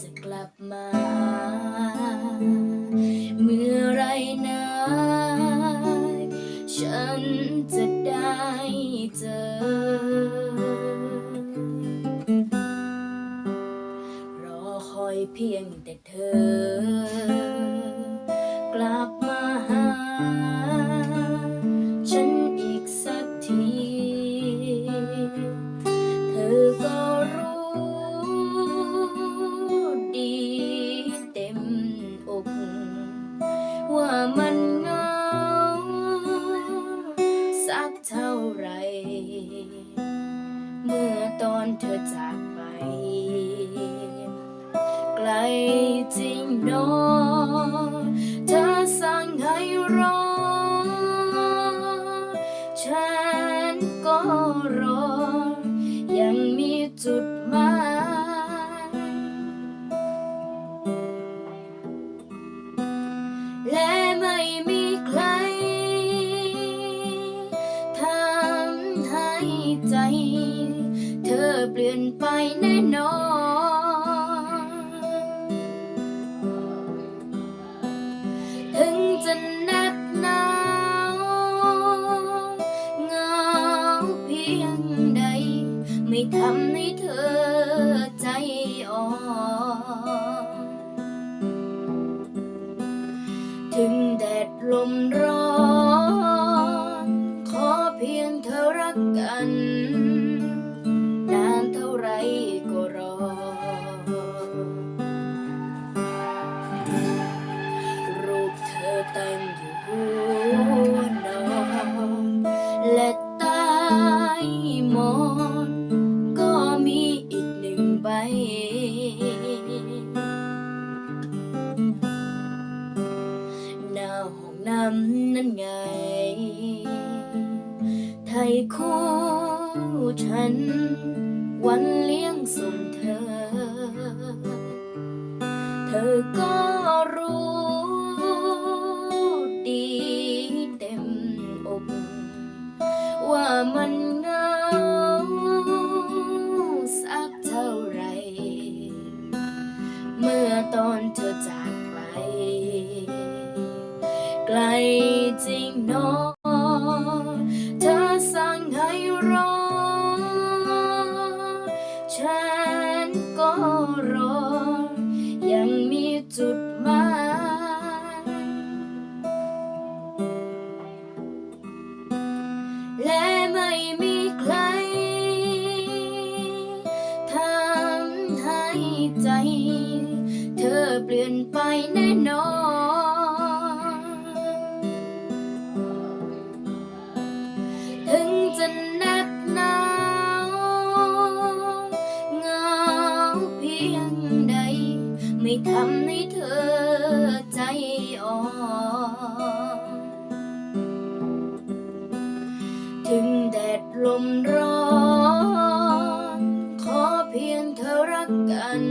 จะกลับมา เมื่อไรนะฉันจะได้เจอ รอคอยเพียงแต่เธอ สั่งให้รอ ฉันก็รอ ยังมีจุดหมายและไม่มีใครทำให้ใจ เธอเปลี่ยนไปแน่นอน ยงใด ไม่ทำให้เธอใจอ่อนถึงแดดลมร้อน ขอเพียงเธอรักกันน หน้าห้องน้ำนั่นไง ไทยคู่ฉัน วันเลี้ยงส่ง ไกลจริงนอเธอสั่งให้รอ ฉันก็รอ ยังมีจุดหมายและไม่มีใครทำให้ใจ เธอเปลี่ยนไปแน่นอนำในเธอใจอ่อนถึงแดดลมร้อน ขอเพียงเธอรักกัน